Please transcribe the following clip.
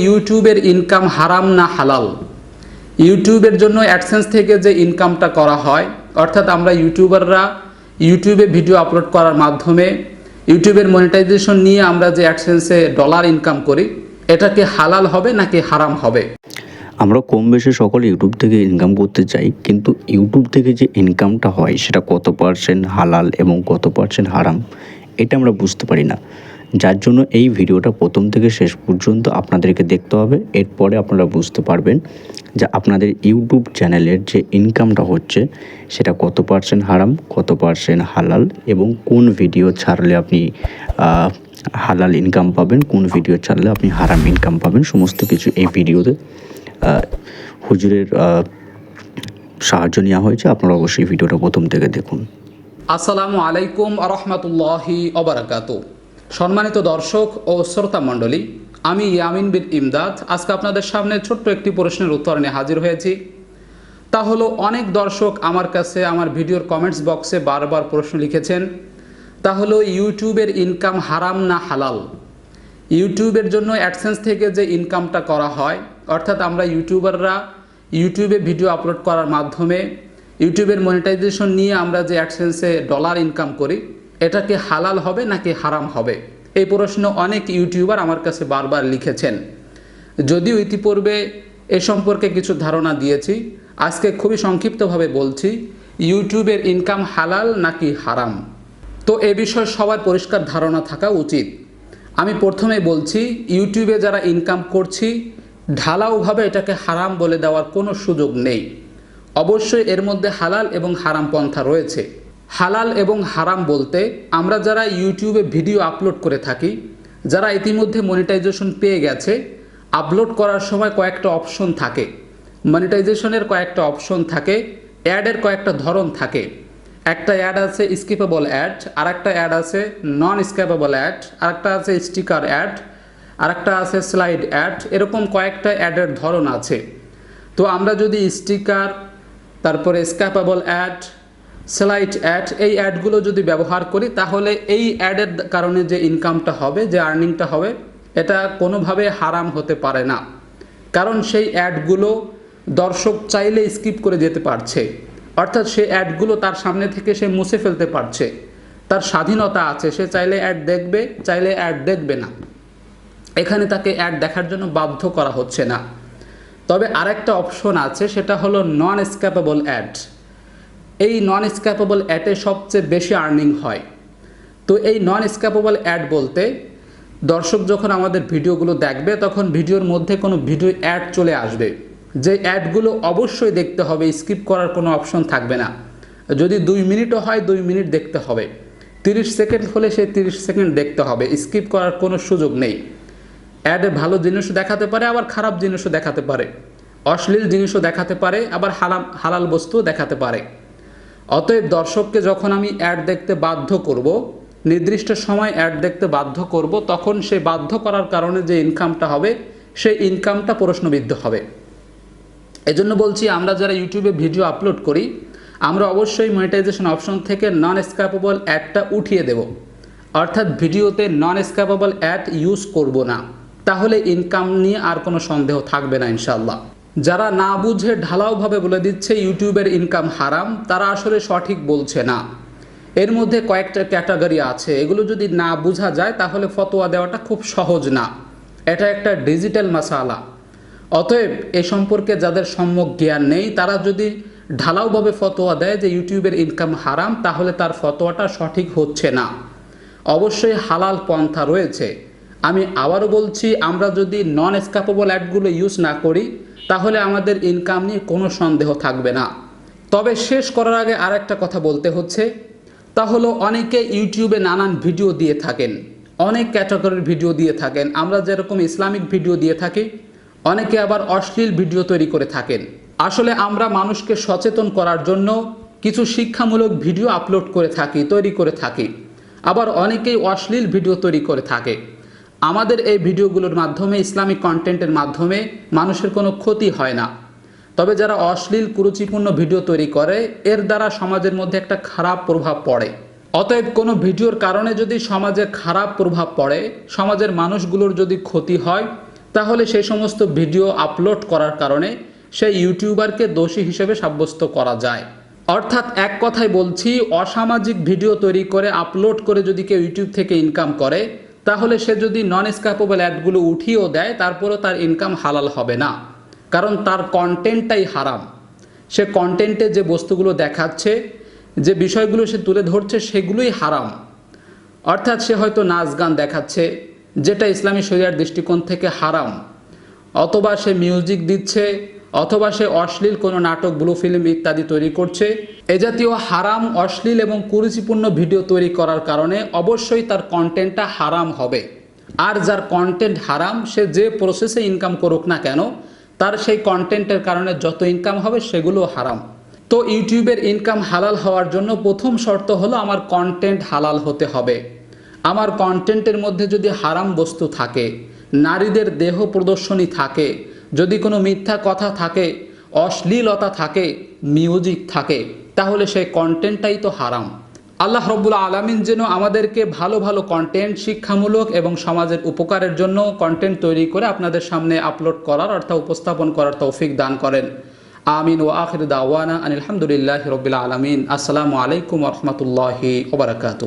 ইউটিউবের ইনকাম হারাম না হালাল? ইউটিউবের জন্য অ্যাডসেন্স থেকে যে ইনকামটা করা হয়, অর্থাৎ আমরা ইউটিউবাররা ইউটিউবে ভিডিও আপলোড করার মাধ্যমে ইউটিউবের মনিটাইজেশন নিয়ে আমরা যে অ্যাডসেন্সে ডলার ইনকাম করি, এটা কি হালাল হবে নাকি হারাম হবে? আমরা কম বেশি সকলে ইউটিউব থেকে ইনকাম করতে চাই, কিন্তু ইউটিউব থেকে যে ইনকামটা হয়, সেটা কত পার্সেন্ট হালাল এবং কত পার্সেন্ট হারাম, এটা আমরা বুঝতে পারি না। যার জন্য এই ভিডিওটা প্রথম থেকে শেষ পর্যন্ত আপনাদেরকে দেখতে হবে। এরপরে আপনারা বুঝতে পারবেন যে আপনাদের ইউটিউব চ্যানেলের যে ইনকামটা হচ্ছে, সেটা কত পার্সেন্ট হারাম, কত পার্সেন্ট হালাল এবং কোন ভিডিও ছাড়লে আপনি হালাল ইনকাম পাবেন, কোন ভিডিও ছাড়লে আপনি হারাম ইনকাম পাবেন, সমস্ত কিছু এই ভিডিওতে হুজুরের সাহায্য নেওয়া হয়েছে। আপনারা অবশ্যই ভিডিওটা প্রথম থেকে দেখুন। আসসালামু আলাইকুম আরহামতুল্লাহি অবরাকাত সম্মানিত দর্শক ও শ্রোতা মণ্ডলী, আমি ইয়ামিন বিন ইমদাদ। আজকে আপনাদের সামনে ছোট্ট একটি প্রশ্নের উত্তর নিয়ে হাজির হয়েছি। তা হলো, অনেক দর্শক আমার কাছে আমার ভিডিওর কমেন্টস বক্সে বারবার প্রশ্ন লিখেছেন, তা হলো, ইউটিউবের ইনকাম হারাম না হালাল? ইউটিউবের জন্য অ্যাডসেন্স থেকে যে ইনকামটা করা হয়, অর্থাৎ আমরা ইউটিউবাররা ইউটিউবে ভিডিও আপলোড করার মাধ্যমে, ইউটিউবের মনিটাইজেশন নিয়ে আমরা যে অ্যাডসেন্সে ডলার ইনকাম করি এটা কি হালাল হবে নাকি হারাম হবে? এই প্রশ্ন অনেক ইউটিউবার আমার কাছে বারবার লিখেছেন। যদিও ইতিপূর্বে এ সম্পর্কে কিছু ধারণা দিয়েছি, আজকে খুবই সংক্ষিপ্তভাবে বলছি, ইউটিউবের ইনকাম হালাল নাকি হারাম? তো এ বিষয়ে সবার পরিষ্কার ধারণা থাকা উচিত। আমি প্রথমে বলছি, ইউটিউবে যারা ইনকাম করছি, ঢালাওভাবে এটাকে হারাম বলে দেওয়ার কোনো সুযোগ নেই। অবশ্যই এর মধ্যে হালাল এবং হারাম পন্থা রয়েছে। হালাল এবং হারাম বলতে আমরা যারা ইউটিউবে ভিডিও আপলোড করে থাকি, যারা ইতিমধ্যে মনিটাইজেশন পেয়ে গেছে আপলোড করার সময় কয়েকটা অপশন থাকে। মনিটাইজেশনের কয়েকটা অপশন থাকে অ্যাডের কয়েকটা ধরন থাকে। একটা অ্যাড আছে স্কিপেবল অ্যাড আর একটা অ্যাড আছে নন স্কিপেবল অ্যাড আর একটা আছে স্টিকার অ্যাড আর একটা আছে স্লাইড অ্যাড এরকম কয়েকটা অ্যাডের ধরন আছে। তো আমরা যদি স্টিকার তারপরে স্ক্যাপেবল অ্যাড স্লাইড অ্যাড এই অ্যাডগুলো যদি ব্যবহার করি, তাহলে এই অ্যাডের কারণে যে ইনকামটা হবে, যে আর্নিংটা হবে, এটা কোনোভাবে হারাম হতে পারে না। কারণ সেই অ্যাডগুলো দর্শক চাইলে স্কিপ করে যেতে পারছে। অর্থাৎ সেই অ্যাডগুলো তার সামনে থেকে সে মুছে ফেলতে পারছে। তার স্বাধীনতা আছে, সে চাইলে অ্যাড দেখবে, চাইলে অ্যাড দেখবে না। এখানে তাকে অ্যাড দেখার জন্য বাধ্য করা হচ্ছে না। তবে আরেকটা অপশন আছে, সেটা হলো নন স্ক্যাপেবল অ্যাড এই নন স্ক্যাপেবল অ্যাডে সবচেয়ে বেশি আর্নিং হয়। তো এই নন স্ক্যাপেবল অ্যাড বলতে, দর্শক যখন আমাদের ভিডিওগুলো দেখবে, তখন ভিডিওর মধ্যে কোনো ভিডিও অ্যাড চলে আসবে। যে অ্যাডগুলো অবশ্যই দেখতে হবে স্কিপ করার কোনো অপশন থাকবে না। যদি দুই মিনিটও হয়, দুই মিনিট দেখতে হবে। তিরিশ সেকেন্ড হলে সেই তিরিশ সেকেন্ড দেখতে হবে স্কিপ করার কোনো সুযোগ নেই। অ্যাডে ভালো জিনিসও দেখাতে পারে, আবার খারাপ জিনিসও দেখাতে পারে। অশ্লীল জিনিসও দেখাতে পারে, আবার হালাম, হালাল বস্তুও দেখাতে পারে। অতএব দর্শককে যখন আমি অ্যাড দেখতে বাধ্য করব, নির্দিষ্ট সময় অ্যাড দেখতে বাধ্য করব, তখন সে বাধ্য করার কারণে যে ইনকামটা হবে, সেই ইনকামটা প্রশ্নবিদ্ধ হবে। এজন্য বলছি, আমরা যারা ইউটিউবে ভিডিও আপলোড করি, আমরা অবশ্যই মনিটাইজেশন অপশন থেকে নন স্ক্যাপেবল অ্যাডটা উঠিয়ে দেব। অর্থাৎ ভিডিওতে নন স্ক্যাপেবল অ্যাড ইউজ করব না। তাহলে ইনকাম নিয়ে আর কোনো সন্দেহ থাকবে না ইনশাল্লাহ যারা না বুঝে ঢালাওভাবে বলে দিচ্ছে ইউটিউবের ইনকাম হারাম, তারা আসলে সঠিক বলছে না। এর মধ্যে কয়েকটা ক্যাটাগরি আছে। এগুলো যদি না বোঝা যায়, তাহলে ফতোয়া দেওয়াটা খুব সহজ না। এটা একটা ডিজিটাল মাসালা। অতএব এ সম্পর্কে যাদের সম্যক জ্ঞান নেই, তারা যদি ঢালাওভাবে ফতোয়া দেয় যে ইউটিউবের ইনকাম হারাম, তাহলে তার ফতোয়াটা সঠিক হচ্ছে না। অবশ্যই হালাল পন্থা রয়েছে। আমি আবারও বলছি, আমরা যদি নন স্ক্যাপেবল অ্যাডগুলো ইউজ না করি, তাহলে আমাদের ইনকাম নিয়ে কোনো সন্দেহ থাকবে না। তবে শেষ করার আগে আর একটা কথা বলতে হচ্ছে, তা হলো অনেকে ইউটিউবে নানান ভিডিও দিয়ে থাকেন, অনেক ক্যাটাগরির ভিডিও দিয়ে থাকেন, আমরা যেরকম ইসলামিক ভিডিও দিয়ে থাকি, অনেকে আবার অশ্লীল ভিডিও তৈরি করে থাকেন। আসলে আমরা মানুষকে সচেতন করার জন্য কিছু শিক্ষামূলক ভিডিও আপলোড করে থাকি, তৈরি করে থাকি। আবার অনেকেই অশ্লীল ভিডিও তৈরি করে থাকে। আমাদের এই ভিডিওগুলোর মাধ্যমে, ইসলামিক কন্টেন্টের মাধ্যমে মানুষের কোনো ক্ষতি হয় না। তবে যারা অশ্লীল, কুরুচিপূর্ণ ভিডিও তৈরি করে, এর দ্বারা সমাজের মধ্যে একটা খারাপ প্রভাব পড়ে। অতএব কোনো ভিডিওর কারণে যদি সমাজে খারাপ প্রভাব পড়ে, সমাজের মানুষগুলোর যদি ক্ষতি হয়, তাহলে সেই সমস্ত ভিডিও আপলোড করার কারণে সেই ইউটিউবারকে দোষী হিসেবে সাব্যস্ত করা যায়। অর্থাৎ এক কথায় বলছি, অসামাজিক ভিডিও তৈরি করে, আপলোড করে যদি কেউ ইউটিউব থেকে ইনকাম করে তাহলে সে যদি নন স্ক্যাপেবল অ্যাডগুলো উঠিয়েও দেয়, তারপরেও তার ইনকাম হালাল হবে না। কারণ তার কন্টেন্টটাই হারাম। সে কন্টেন্টে যে বস্তুগুলো দেখাচ্ছে, যে বিষয়গুলো সে তুলে ধরছে, সেগুলোই হারাম। অর্থাৎ সে হয়তো নাচ গান দেখাচ্ছে, যেটা ইসলামী শরিয়ার দৃষ্টিকোণ থেকে হারাম। অথবা সে মিউজিক দিচ্ছে অথবা সে অশ্লীল কোনো নাটক, ব্লু ফিল্ম ইত্যাদি তৈরি করছে। এ জাতীয় হারাম, অশ্লীল এবং কুরুচিপূর্ণ ভিডিও তৈরি করার কারণে অবশ্যই তার কন্টেন্টটা হারাম হবে। আর যার কন্টেন্ট হারাম, সে যে প্রসেসে ইনকাম করুক না কেন, তার সেই কন্টেন্টের কারণে যত ইনকাম হবে সেগুলো হারাম। তো ইউটিউবের ইনকাম হালাল হওয়ার জন্য প্রথম শর্ত হলো আমার কন্টেন্ট হালাল হতে হবে। আমার কন্টেন্টের মধ্যে যদি হারাম বস্তু থাকে, নারীদের দেহ প্রদর্শনী থাকে যদি কোনো মিথ্যা কথা থাকে, অশ্লীলতা থাকে মিউজিক থাকে, তাহলে সেই কন্টেন্টটাই তো হারাম। আল্লাহ রব্বুল আলমিন যেন আমাদেরকে ভালো ভালো কন্টেন্ট শিক্ষামূলক এবং সমাজের উপকারের জন্য কন্টেন্ট তৈরি করে আপনাদের সামনে আপলোড করার অর্থাৎ উপস্থাপন করার তৌফিক দান করেন। আমিন ও আখির দাওয়ানা আনিলামদুলিল্লাহ রবিল আলমিন। আসসালামু আলাইকুম রহমতুল্লাহি ওবরাকাতু